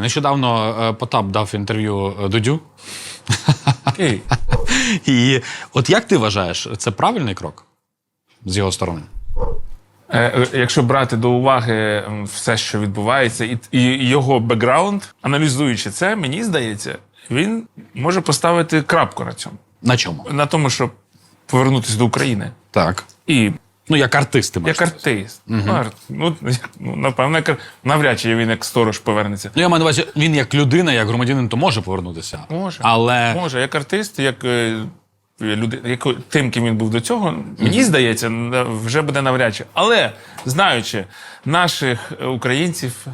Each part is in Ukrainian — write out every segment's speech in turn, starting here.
Нещодавно е, Потап дав інтерв'ю е, Дудю. І от як ти вважаєш, це правильний крок з його сторони? Е, Якщо брати до уваги все, що відбувається, і, і його бекграунд, аналізуючи це, мені здається, він може поставити крапку на цьому, На чому? на тому, щоб повернутися до України. Так. І Ну, як артисти. як артист. Ну, арт- Ну, ну, напевно, як, навряд чи він як сторож повернеться. Ну, я маю на увазі, він як людина, як громадянин, то може повернутися. Може. Але Може, як артист, як е, люди, як тим, ким він був до цього, мені здається, на- вже буде навряд чи. Але знаючи наших е, українців,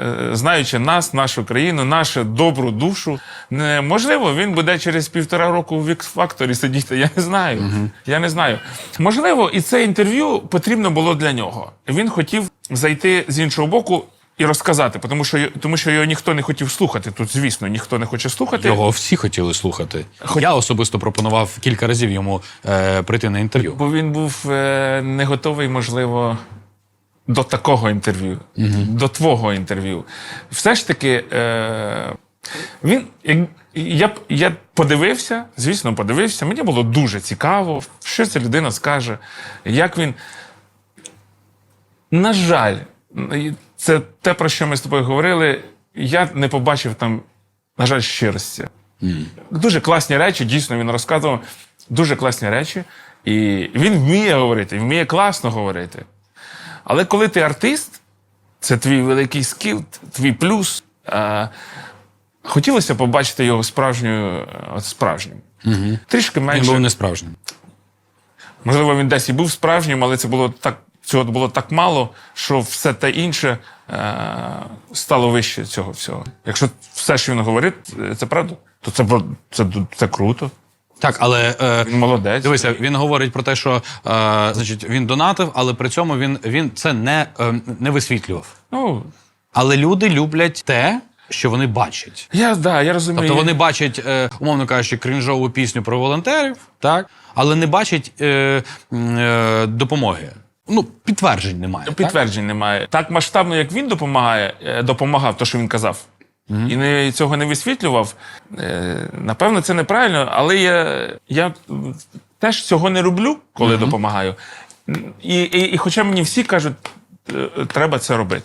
е, знаючи нас, нашу країну, нашу добру душу, можливо, він буде через півтора року в X-Factor сидіти. Я не знаю. Я не знаю. Можливо, і це інтерв'ю потрібно було для нього. Він хотів зайти з іншого боку. І розказати, тому що, тому що його ніхто не хотів слухати. Тут, звісно, ніхто не хоче слухати. його всі хотіли слухати. Я особисто пропонував кілька разів йому е, прийти на інтерв'ю. Бо він був е, не готовий, можливо, до такого інтерв'ю, до твого інтерв'ю. Все ж таки, е, він, я, я подивився, звісно, подивився. Мені було дуже цікаво, що ця людина скаже, як він. На жаль, це те, про що ми з тобою говорили. Я не побачив там, на жаль, щирості. Дуже класні речі, дійсно він розказував. Дуже класні речі. І він вміє говорити, вміє класно говорити. Але коли ти артист, це твій великий скіл, твій плюс. А, хотілося побачити його справжньою, е, от справжнім. Угу. Трішки Він був не справжнім. Можливо, він десь і був справжнім, але це було так, цього було так мало, що все те інше е, стало вище цього всього. Якщо все, що він говорить, е, це правда, то це, це, це круто. Так, але е, Він молодець. дивися, він говорить про те, що е, значить, він донатив, але при цьому він, він це не, е, не висвітлював. Ну, Але люди люблять те, що вони бачать. я, да, я розумію. Тобто вони бачать, е, умовно кажучи, крінжову пісню про волонтерів, так, але не бачать е, м, е, допомоги. Ну, підтверджень немає. так? Підтверджень немає. Так масштабно, як він допомагає, е, допомагав, то що він казав. І не, цього не висвітлював. Е, напевно, це неправильно, але я, я теж цього не роблю, коли допомагаю. І, і, і хоча мені всі кажуть, е, треба це робити.